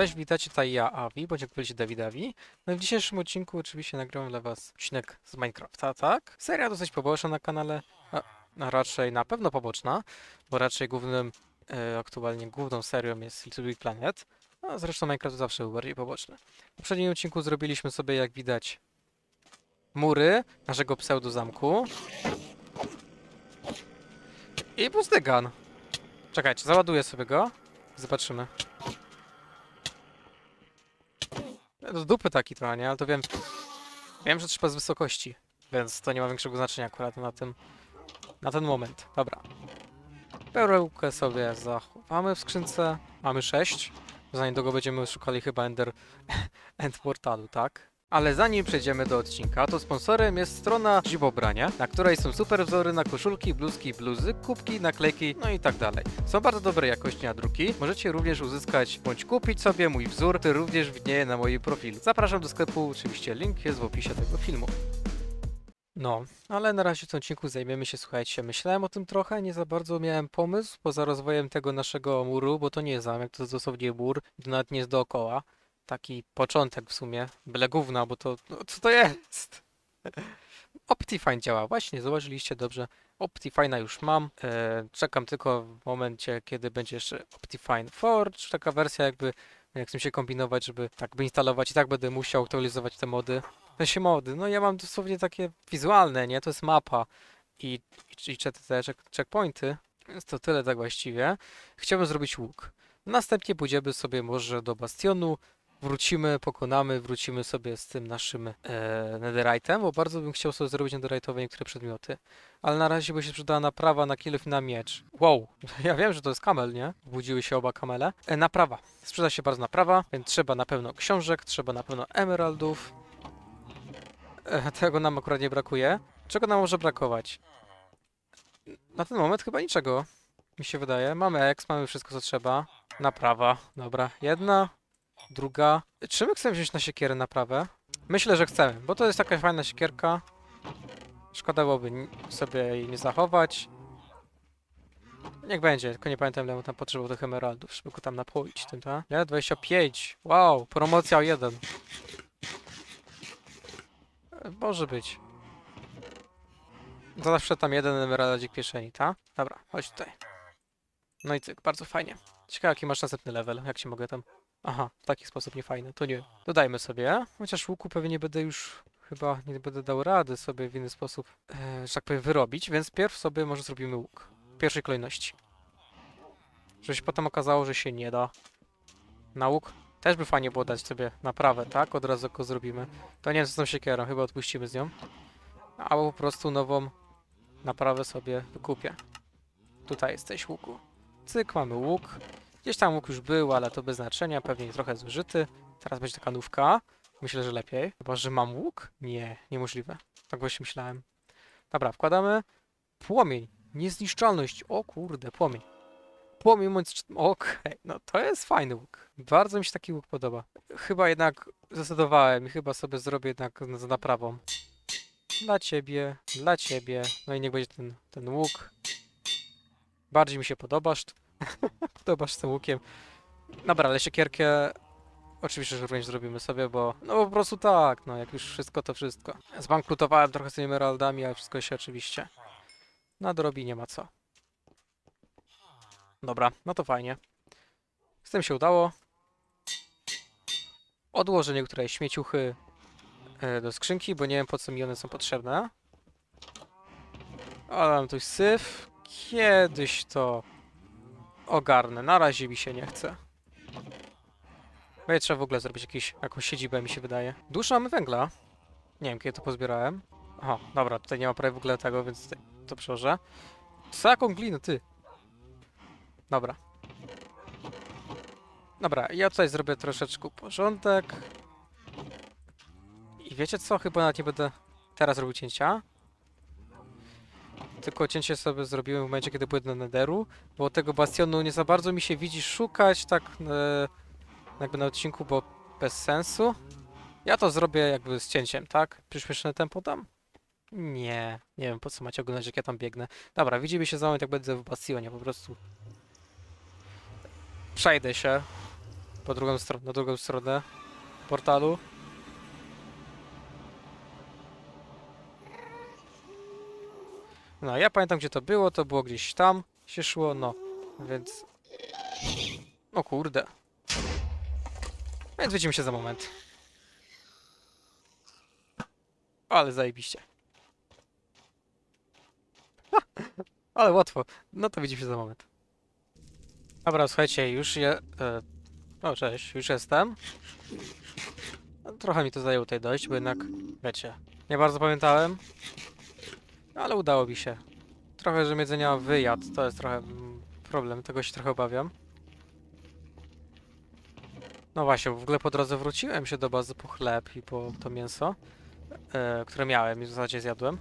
Cześć, witajcie tutaj ja, Avi, bądź jak powiedzieć Dawidawi. No i w dzisiejszym odcinku oczywiście nagrałem dla was odcinek z Minecrafta, tak? Seria dosyć poboczna na kanale, a, a raczej na pewno poboczna, bo raczej głównym, e, aktualnie główną serią jest Little Big Planet, a zresztą Minecraft zawsze był bardziej poboczny. W poprzednim odcinku zrobiliśmy sobie, jak widać, mury naszego pseudo-zamku i pustygan. Czekajcie, załaduję sobie go. Zobaczymy. Do dupy taki trochę, nie? Ale to wiem. Wiem, że trzeba z wysokości, więc to nie ma większego znaczenia akurat na tym. Na ten moment. Dobra. Perełkę sobie zachowamy w skrzynce. Mamy 6. Za niedługo będziemy szukali chyba Ender. End portalu, tak? Ale zanim przejdziemy do odcinka, to sponsorem jest strona Dziwobrania, na której są super wzory na koszulki, bluzki, bluzy, kubki, naklejki, no i tak dalej. Są bardzo dobrej jakości nadruki. Możecie również uzyskać bądź kupić sobie mój wzór, który również widnieje na moim profilu. Zapraszam do sklepu, oczywiście link jest w opisie tego filmu. No, ale na razie w tym odcinku zajmiemy się, słuchajcie, myślałem o tym trochę, nie za bardzo miałem pomysł poza rozwojem tego naszego muru, bo to nie jest zamek, to jest dosłownie mur, nawet nie jest dookoła. Taki początek w sumie, byle gówna, bo to, no, co to jest? Optifine działa, właśnie, zauważyliście dobrze. Optifine'a już mam, e, czekam tylko w momencie, kiedy będzie jeszcze Optifine Forge, taka wersja jakby, jak chcę się kombinować, żeby tak wyinstalować i tak będę musiał aktualizować te mody. W sensie mody, no ja mam dosłownie takie wizualne, nie? To jest mapa i, i, i te, check, checkpointy, więc to tyle tak właściwie. Chciałbym zrobić łuk. Następnie pójdziemy sobie może do Bastionu, wrócimy, pokonamy, wrócimy sobie z tym naszym e, netherite'em, bo bardzo bym chciał sobie zrobić netherite'owe niektóre przedmioty. Ale na razie by się przydała naprawa na kill i na miecz. Wow, ja wiem, że to jest kamel, nie? Budziły się oba kamele. E, naprawa. Sprzeda się bardzo naprawa, więc trzeba na pewno książek, trzeba na pewno emeraldów. E, tego nam akurat nie brakuje. Czego nam może brakować? Na ten moment chyba niczego, mi się wydaje. Mamy X, mamy wszystko co trzeba. Naprawa, dobra. Jedna, druga. Czy my chcemy wziąć na siekierę naprawę? Myślę, że chcemy, bo to jest taka fajna siekierka. Szkoda byłoby sobie jej nie zachować. Niech będzie, tylko nie pamiętam ile tam potrzebował tych emeraldów, żeby go tam napoić tym, tak? Nie, 25. Wow, promocja o jeden. E, Może być. Zawsze tam jeden emeraldzik kieszeni, tak? Dobra, chodź tutaj. No i cyk, bardzo fajnie. Ciekawe jaki masz następny level, jak się mogę tam... Aha, w taki sposób nie fajny, to nie. Dodajmy sobie, chociaż łuku pewnie nie będę już... Chyba nie będę dał rady sobie w inny sposób, e, że tak powiem, wyrobić, więc pierw sobie może zrobimy łuk. W pierwszej kolejności. Żeby się potem okazało, że się nie da. Na łuk też by fajnie było dać sobie naprawę, tak? Od razu go zrobimy. To nie wiem co z tą siekierą, chyba odpuścimy z nią. Albo po prostu nową naprawę sobie wykupię. Tutaj jesteś łuku. Cyk, mamy łuk. Gdzieś tam łuk już był, ale to bez znaczenia, pewnie trochę zużyty. Teraz będzie taka nówka. Myślę, że lepiej. Chyba, że mam łuk? Nie, niemożliwe. Tak właśnie myślałem. Dobra, wkładamy. Płomień. Niezniszczalność. O kurde, płomień. Płomień bądź... Okej, no to jest fajny łuk. Bardzo mi się taki łuk podoba. Chyba jednak zdecydowałem i chyba sobie zrobię jednak z naprawą. Dla ciebie, dla ciebie. No i niech będzie ten, ten łuk. Bardziej mi się podobasz. podobasz z tym łukiem. Dobra, ale siekierkę oczywiście, że również zrobimy sobie, bo no po prostu tak, no jak już wszystko, to wszystko. Zbankrutowałem trochę z tymi emeraldami, ale wszystko się oczywiście nadrobi, nie ma co. Dobra, no to fajnie. Z tym się udało. Odłożę niektóre śmieciuchy e, do skrzynki, bo nie wiem po co mi one są potrzebne. Ale mam tu syf. Kiedyś to ogarnę. Na razie mi się nie chce. Będzie trzeba w ogóle zrobić jakiś, jakąś siedzibę, mi się wydaje. Dużo mamy węgla. Nie wiem, kiedy to pozbierałem. Aha, dobra, tutaj nie ma prawie w ogóle tego, więc to przełożę. Co jaką glinę, ty? Dobra. Dobra, ja tutaj zrobię troszeczkę porządek. I wiecie co? Chyba nawet nie będę teraz robił cięcia. Tylko cięcie sobie zrobiłem w momencie, kiedy byłem na Netheru, bo tego bastionu nie za bardzo mi się widzi szukać, tak e, jakby na odcinku, bo bez sensu. Ja to zrobię jakby z cięciem, tak? Przyspieszone tempo dam? Nie, nie wiem po co macie oglądać, jak ja tam biegnę. Dobra, widzimy się za moment, jak będę w bastionie, po prostu. Przejdę się. Po drugą stronę, na drugą stronę portalu. No, ja pamiętam gdzie to było, to było gdzieś tam się szło, no, więc... O kurde. Więc widzimy się za moment. Ale zajebiście. Ale łatwo. No to widzimy się za moment. Dobra, słuchajcie, już je... E, o, cześć, już jestem. Trochę mi to zajęło tutaj dojść, bo jednak, wiecie, nie bardzo pamiętałem. Ale udało mi się. Trochę, że jedzenia wyjadł, to jest trochę mm, problem, tego się trochę obawiam. No właśnie, w ogóle po drodze wróciłem się do bazy po chleb i po to mięso, e, które miałem i w zasadzie zjadłem.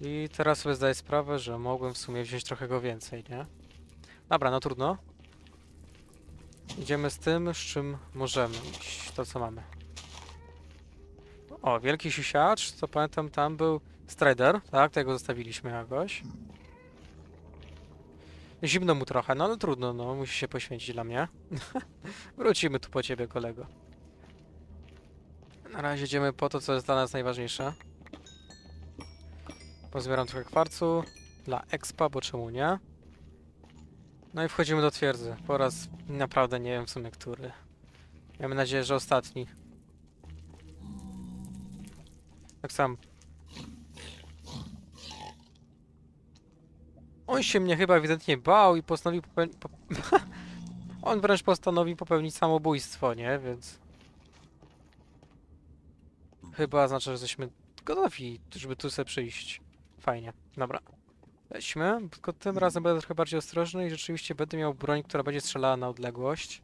I teraz sobie zdaję sprawę, że mogłem w sumie wziąć trochę go więcej, nie? Dobra, no trudno. Idziemy z tym, z czym możemy iść, to co mamy. O, wielki siusiacz, co pamiętam tam był Strider, tak? Tego zostawiliśmy jakoś. Zimno mu trochę, no ale trudno, no, musi się poświęcić dla mnie. Wrócimy tu po ciebie, kolego. Na razie idziemy po to, co jest dla nas najważniejsze. Pozbieram trochę kwarcu dla expa, bo czemu nie? No i wchodzimy do twierdzy. Po raz naprawdę nie wiem w sumie który. Mamy nadzieję, że ostatni. Tak sam. On się mnie chyba ewidentnie bał i postanowił popełnić... Po... On wręcz postanowił popełnić samobójstwo, nie? Więc... Chyba znaczy, że jesteśmy gotowi, żeby tu sobie przyjść. Fajnie. Dobra. Weźmy, tylko tym razem będę trochę bardziej ostrożny i rzeczywiście będę miał broń, która będzie strzelała na odległość.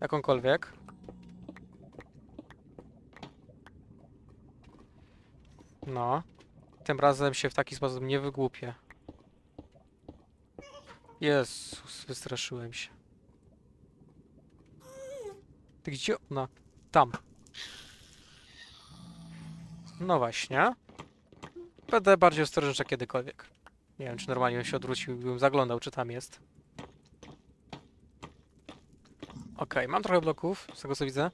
Jakąkolwiek. No. Tym razem się w taki sposób nie wygłupię. Jezus, wystraszyłem się. Ty gdzie ona? Tam. No właśnie. Będę bardziej ostrożny niż kiedykolwiek. Nie wiem, czy normalnie bym się odwrócił bym zaglądał, czy tam jest. Okej, mam trochę bloków, z tego co widzę.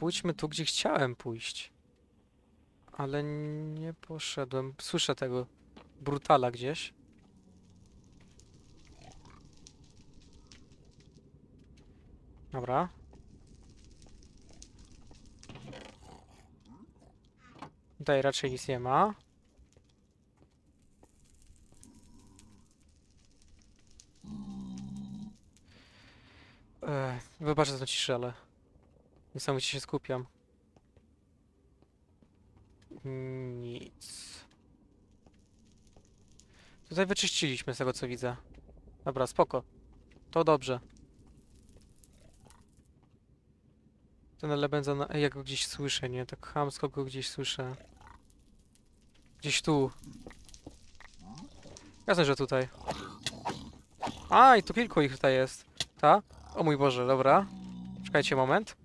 Pójdźmy tu, gdzie chciałem pójść. Ale nie poszedłem. Słyszę tego brutala gdzieś. Dobra. Tutaj raczej nic nie ma. Ech, wybaczę za ciszę, ale niesamowicie się skupiam. Nic. Tutaj wyczyściliśmy z tego co widzę. Dobra, spoko. To dobrze. Ten element, za. Ej, ja go gdzieś słyszę, nie? Tak chamsko go gdzieś słyszę. Gdzieś tu. Jasne, że tutaj. A, i tu kilku ich tutaj jest. Ta? O mój Boże, dobra. Czekajcie moment.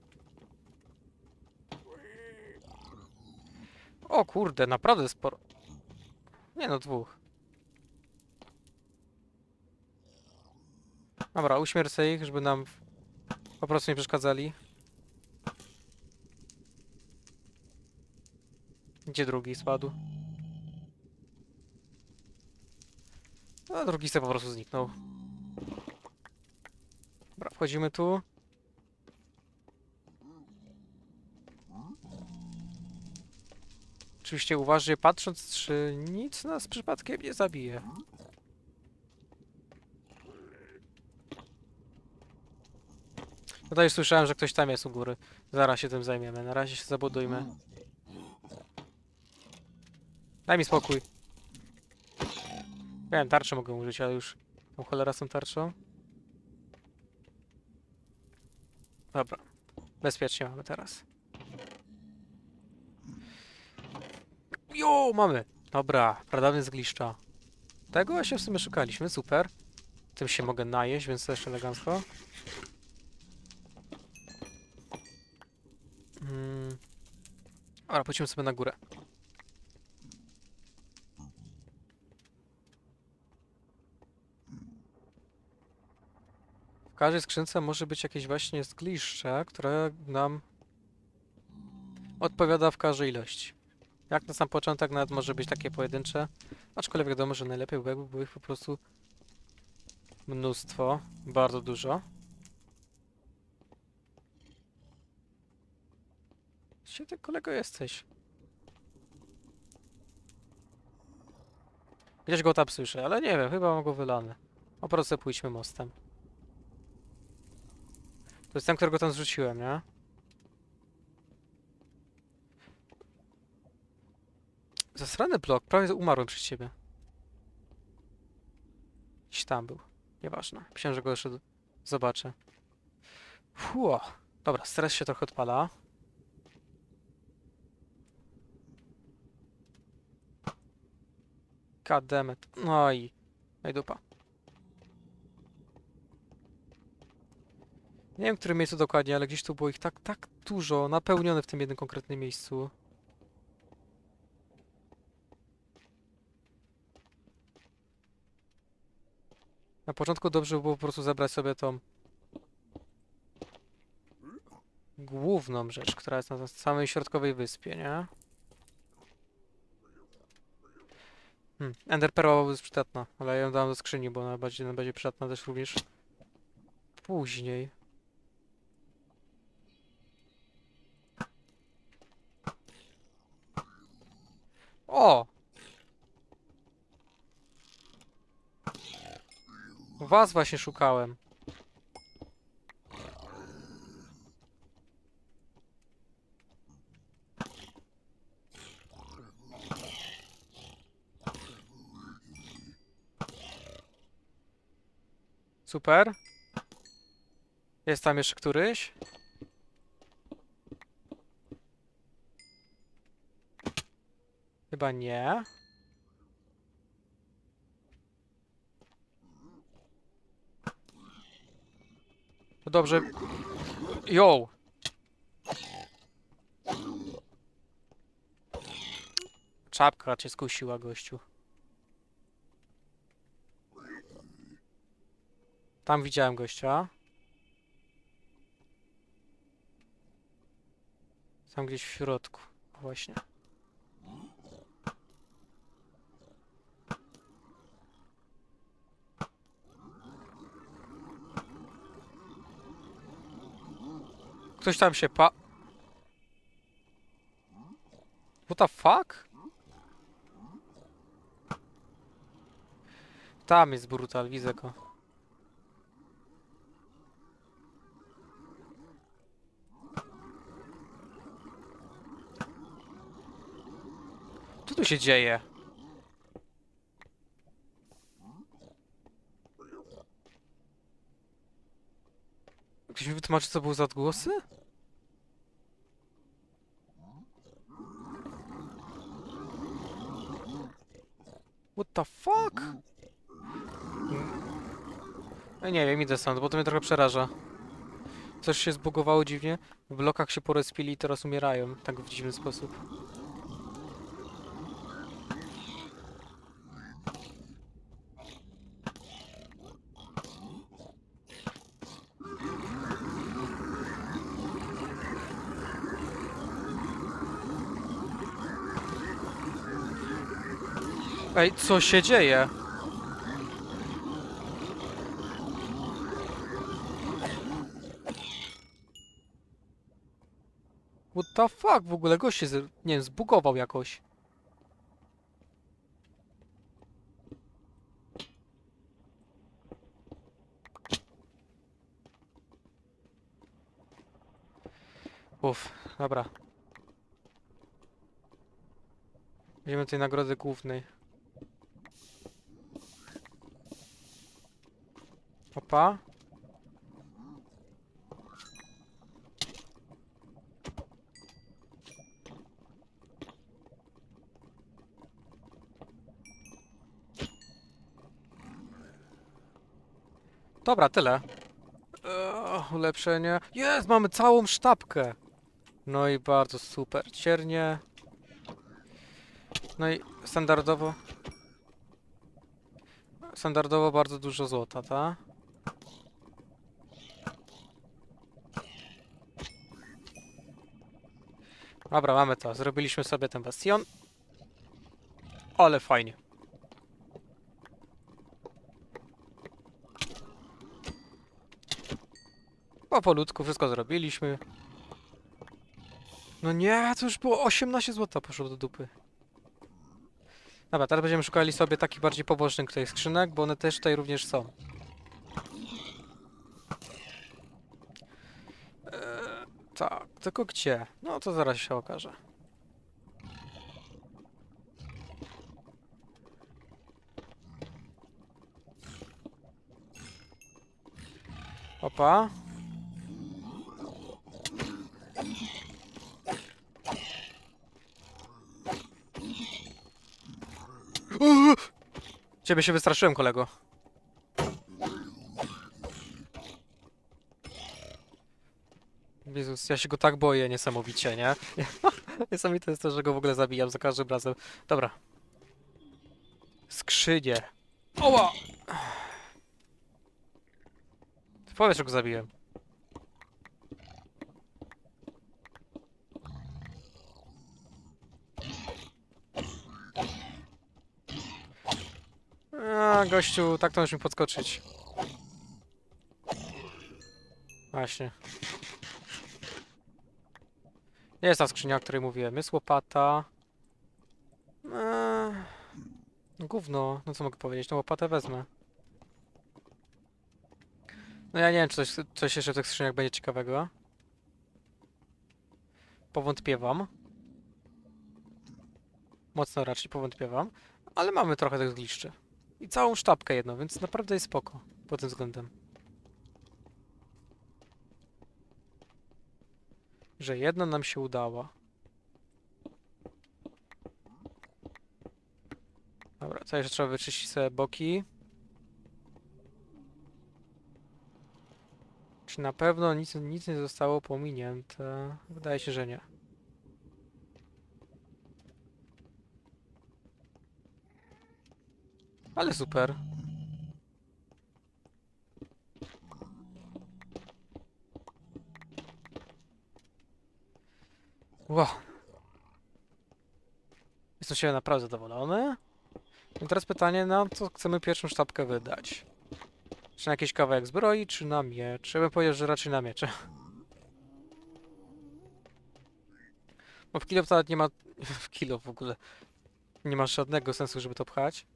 O kurde, naprawdę sporo. Nie no, dwóch. Dobra, uśmiercę ich, żeby nam po prostu nie przeszkadzali. Gdzie drugi spadł? A drugi sobie po prostu zniknął. Dobra, wchodzimy tu. Oczywiście uważnie patrząc, czy nic nas przypadkiem nie zabije. Tutaj słyszałem, że ktoś tam jest u góry. Zaraz się tym zajmiemy. Na razie się zabudujmy. Daj mi spokój. Wiem, tarczę mogę użyć, ale już tą cholera tą tarczą. Dobra. Bezpiecznie mamy teraz. Jo, mamy. Dobra, pradawny zgliszcza. Tego się w sumie szukaliśmy, super. Tym się mogę najeść, więc to jeszcze elegancko. Mm. Dobra, pójdźmy sobie na górę. W każdej skrzynce może być jakieś właśnie zgliszcze, które nam odpowiada w każdej ilości. Jak na sam początek nawet może być takie pojedyncze, aczkolwiek wiadomo, że najlepiej by jakby ich po prostu mnóstwo, bardzo dużo. Gdzie ty kolego jesteś? Gdzieś go tam słyszę, ale nie wiem, chyba mam go wylany. Po prostu pójdźmy mostem. To jest ten, którego tam zrzuciłem, nie? Zasrany blok, prawie umarłem przez ciebie. Gdzieś tam był. Nieważne. Myślałem, że go jeszcze zobaczę. Fuh. Dobra, stres się trochę odpala. It. No i... No i dupa. Nie wiem, w którym miejscu dokładnie, ale gdzieś tu było ich tak, tak dużo, napełnione w tym jednym konkretnym miejscu. Na początku dobrze by było po prostu zebrać sobie tą główną rzecz, która jest na samej środkowej wyspie, nie? Hmm. Ender Pearl byłaby przydatna, ale ja ją dam do skrzyni, bo ona będzie, ona będzie przydatna też również później. O! Was właśnie szukałem. Super. Jest tam jeszcze któryś? Chyba nie. No dobrze. Yo! Czapka cię skusiła, gościu. Tam widziałem gościa. Tam gdzieś w środku. Właśnie. Ktoś tam się pa... What the fuck? Tam jest brutal, widzę go. Co tu się dzieje? Ktoś mi wytłumaczy, co były za odgłosy? What the fuck? No nie wiem, idę stąd, bo to mnie trochę przeraża. Coś się zbugowało dziwnie. W blokach się porespili i teraz umierają. Tak w dziwny sposób. Ej, co się dzieje? What the fuck? W ogóle gość się, z- nie wiem, zbugował jakoś. Uff, dobra. Idziemy do tej nagrody głównej. Opa. Dobra, tyle. Eee, ulepszenie. Jest, mamy całą sztabkę. No i bardzo super. Ciernie. No i standardowo. Standardowo bardzo dużo złota, tak? Dobra, mamy to. Zrobiliśmy sobie ten bastion. Ale fajnie. Powolutku wszystko zrobiliśmy. No nie, to już było 18 zł poszło do dupy. Dobra, teraz będziemy szukali sobie takich bardziej pobocznych tutaj skrzynek, bo one też tutaj również są. Eee, tak, tylko gdzie? No to zaraz się okaże. Opa. Ciebie się wystraszyłem, kolego. Jezus, ja się go tak boję niesamowicie, nie? Niesamowite jest to, że go w ogóle zabijam za każdym razem. Dobra. Skrzynie. Oła! Powiedz, że go zabiłem. A, gościu, tak to możesz mi podskoczyć. Właśnie. Nie jest ta skrzynia, o której mówiłem. Jest łopata. Eee, gówno. No co mogę powiedzieć? No łopatę wezmę. No ja nie wiem, czy coś, coś jeszcze w tych skrzyniach będzie ciekawego. Powątpiewam. Mocno raczej powątpiewam. Ale mamy trochę tych gliszczy. I całą sztabkę jedną, więc naprawdę jest spoko pod tym względem. Że jedna nam się udała. Dobra, co jeszcze trzeba wyczyścić sobie boki. Czy na pewno nic, nic nie zostało pominięte? Wydaje się, że nie. Ale super. Wow. Jestem się naprawdę zadowolony. I teraz pytanie, na co chcemy pierwszą sztabkę wydać? Czy na jakiś kawałek zbroi, czy na miecz? Ja bym powiedział, że raczej na miecze. Bo w kilo nawet nie ma... W kilo w ogóle. Nie ma żadnego sensu, żeby to pchać.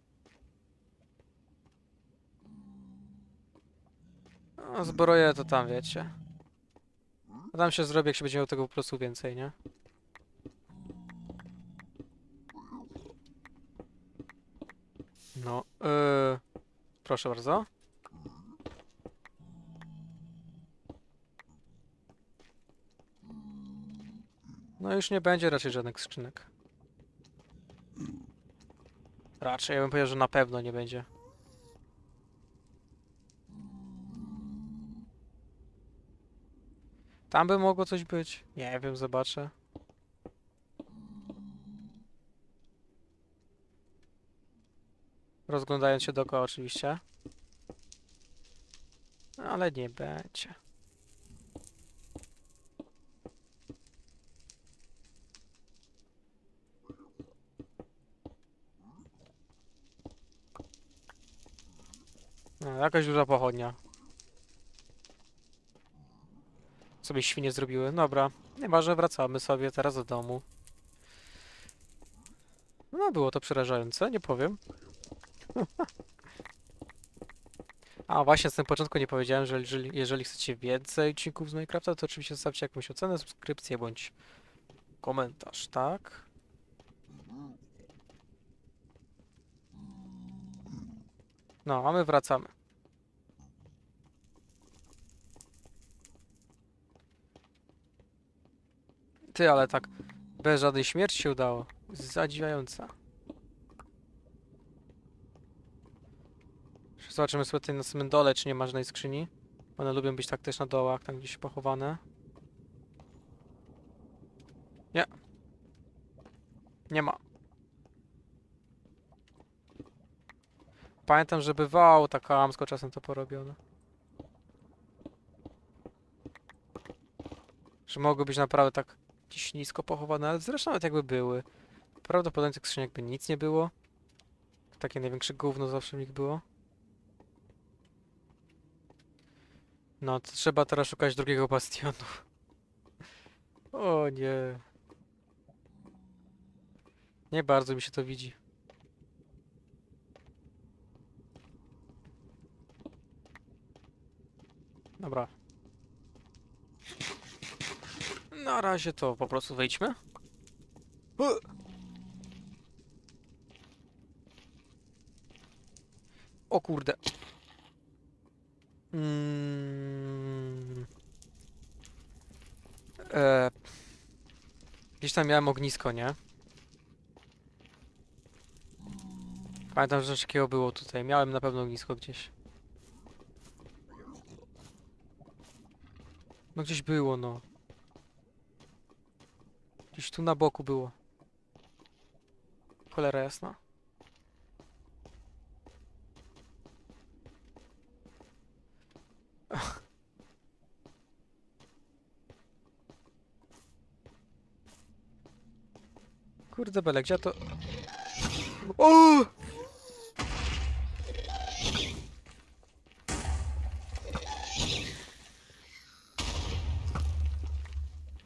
No, zbroję to tam, wiecie. A tam się zrobi, jak się będzie miał tego po prostu więcej, nie? No, yy, proszę bardzo. No już nie będzie raczej żadnych skrzynek. Raczej, ja bym powiedział, że na pewno nie będzie. Tam by mogło coś być. Nie wiem, zobaczę. Rozglądając się dookoła oczywiście. Ale nie będzie. No, jakaś duża pochodnia. Sobie świnie zrobiły. Dobra, nieważne, wracamy sobie teraz do domu. No, było to przerażające, nie powiem. A właśnie, z tym początku nie powiedziałem, że jeżeli, jeżeli chcecie więcej odcinków z Minecrafta, to oczywiście zostawcie jakąś ocenę, subskrypcję bądź komentarz, tak? No, a my wracamy. Ty, ale tak bez żadnej śmierci się udało. Zadziwiająca. Zobaczymy sobie tutaj na samym dole, czy nie ma żadnej skrzyni. One lubią być tak też na dołach, tam gdzieś pochowane. Nie. Nie ma. Pamiętam, że bywało tak amsko czasem to porobione. Że mogło być naprawdę tak gdzieś nisko pochowane, ale zresztą nawet jakby były. Prawdopodobnie tych skrzyń jakby nic nie było. Takie największe gówno zawsze w nich było. No, to trzeba teraz szukać drugiego bastionu. O nie. Nie bardzo mi się to widzi. Dobra. Na razie to po prostu wejdźmy. O kurde. Mm. E, gdzieś tam miałem ognisko, nie? Pamiętam, że coś takiego było tutaj. Miałem na pewno ognisko gdzieś. No gdzieś było, no. Gdzieś tu na boku było. Cholera jasna. Kurde bele, gdzie to... O!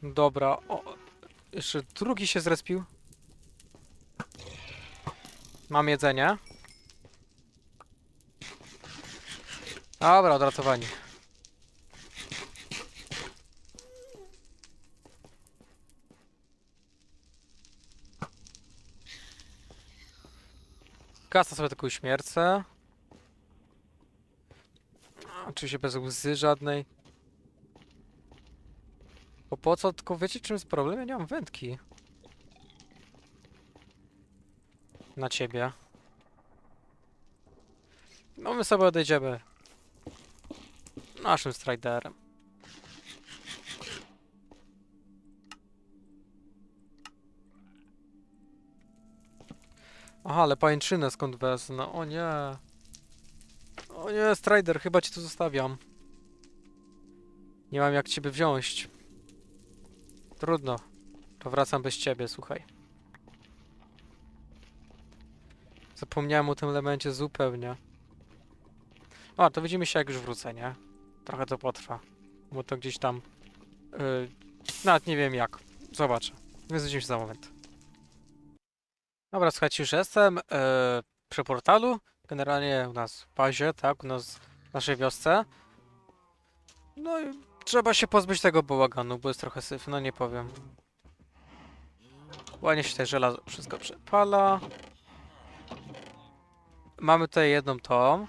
Dobra, o, jeszcze drugi się zrespił. Mam jedzenie. Dobra, odratowani. Gasa sobie taką śmiercę. Oczywiście bez łzy żadnej. Bo po co? Tylko wiecie czym jest problem? Ja nie mam wędki. Na ciebie. No my sobie odejdziemy. Naszym striderem. Aha, ale pańczynę skąd wezmę? O nie. O nie, strider, chyba ci tu zostawiam. Nie mam jak ciebie wziąć. Trudno. To wracam bez ciebie, słuchaj. Zapomniałem o tym elemencie zupełnie. O, to widzimy się jak już wrócę, nie? Trochę to potrwa. Bo to gdzieś tam... Yy, nawet nie wiem jak. Zobaczę. Więc widzimy się za moment. Dobra, słuchajcie, już jestem yy, przy portalu. Generalnie u nas w bazie, tak? U nas w naszej wiosce. No i Trzeba się pozbyć tego bałaganu, bo jest trochę syf, no nie powiem. Ładnie się tutaj żelazo wszystko przepala. Mamy tutaj jedną tą.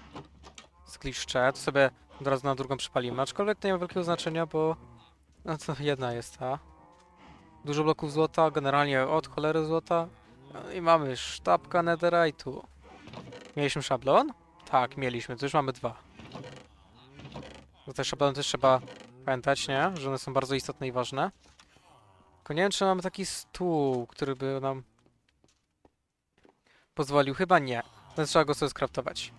Skliszcze, to sobie od razu na drugą przypalimy, aczkolwiek to nie ma wielkiego znaczenia, bo... No to jedna jest ta. Dużo bloków złota, generalnie od cholery złota. No I mamy sztabka netherite'u. Mieliśmy szablon? Tak, mieliśmy, to już mamy dwa. Bo te szablony też trzeba pamiętać, nie? Że one są bardzo istotne i ważne. Tylko nie wiem, czy mamy taki stół, który by nam pozwolił. Chyba nie. Więc trzeba go sobie skraftować.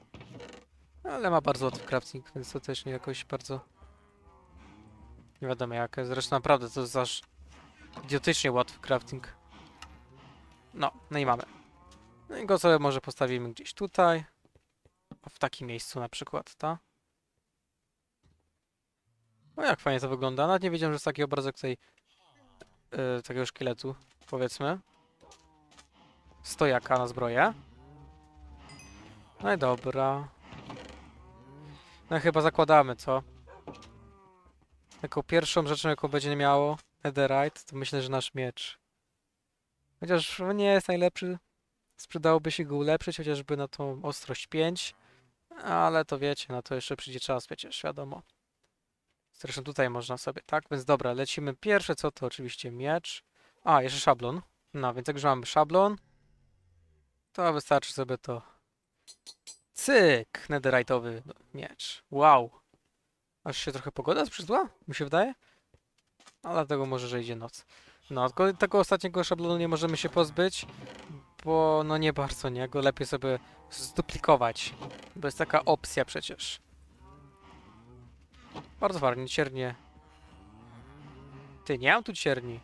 Ale ma bardzo łatwy crafting, więc to też nie jakoś bardzo... Nie wiadomo jak. Zresztą naprawdę to jest aż idiotycznie łatwy crafting. No, no i mamy. No i go sobie może postawimy gdzieś tutaj. W takim miejscu na przykład, tak? No jak fajnie to wygląda. Nawet nie wiedziałem, że jest taki obrazek tutaj yy, takiego szkieletu, powiedzmy. Stojaka na zbroję. No i dobra. No chyba zakładamy, co? Taką pierwszą rzeczą, jaką będzie miało Netherite, to myślę, że nasz miecz. Chociaż nie jest najlepszy. Sprzedałoby się go ulepszyć, chociażby na tą ostrość 5. Ale to wiecie, na to jeszcze przyjdzie czas, przecież, wiadomo. Zresztą tutaj można sobie, tak? Więc dobra, lecimy. Pierwsze co to oczywiście miecz. A, jeszcze szablon. No, więc jak już mamy szablon, to wystarczy sobie to. Cyk! Netherite'owy miecz. Wow! Aż się trochę pogoda sprzydła, mi się wydaje. A dlatego może, że idzie noc. No, tylko tego ostatniego szablonu nie możemy się pozbyć, bo no nie bardzo, nie? Go lepiej sobie zduplikować, bo jest taka opcja przecież. Bardzo fajnie, ciernie. Ty, nie mam tu cierni.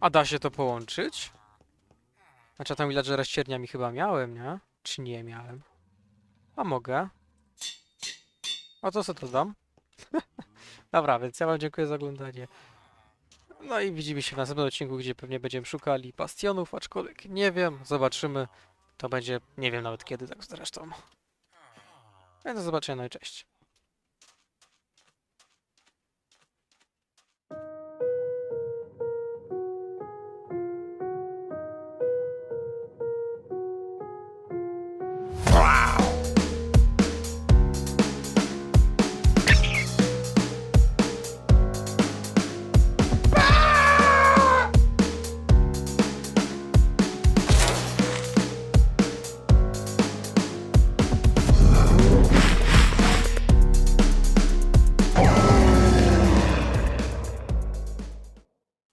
A da się to połączyć? Znaczy ja tam villagera z cierniami chyba miałem, nie? Czy nie miałem? A mogę. To co to dam? Dobra, więc ja wam dziękuję za oglądanie. No i widzimy się w następnym odcinku, gdzie pewnie będziemy szukali bastionów, aczkolwiek nie wiem, zobaczymy. To będzie, nie wiem nawet kiedy, tak zresztą. Więc do zobaczenia, no i cześć.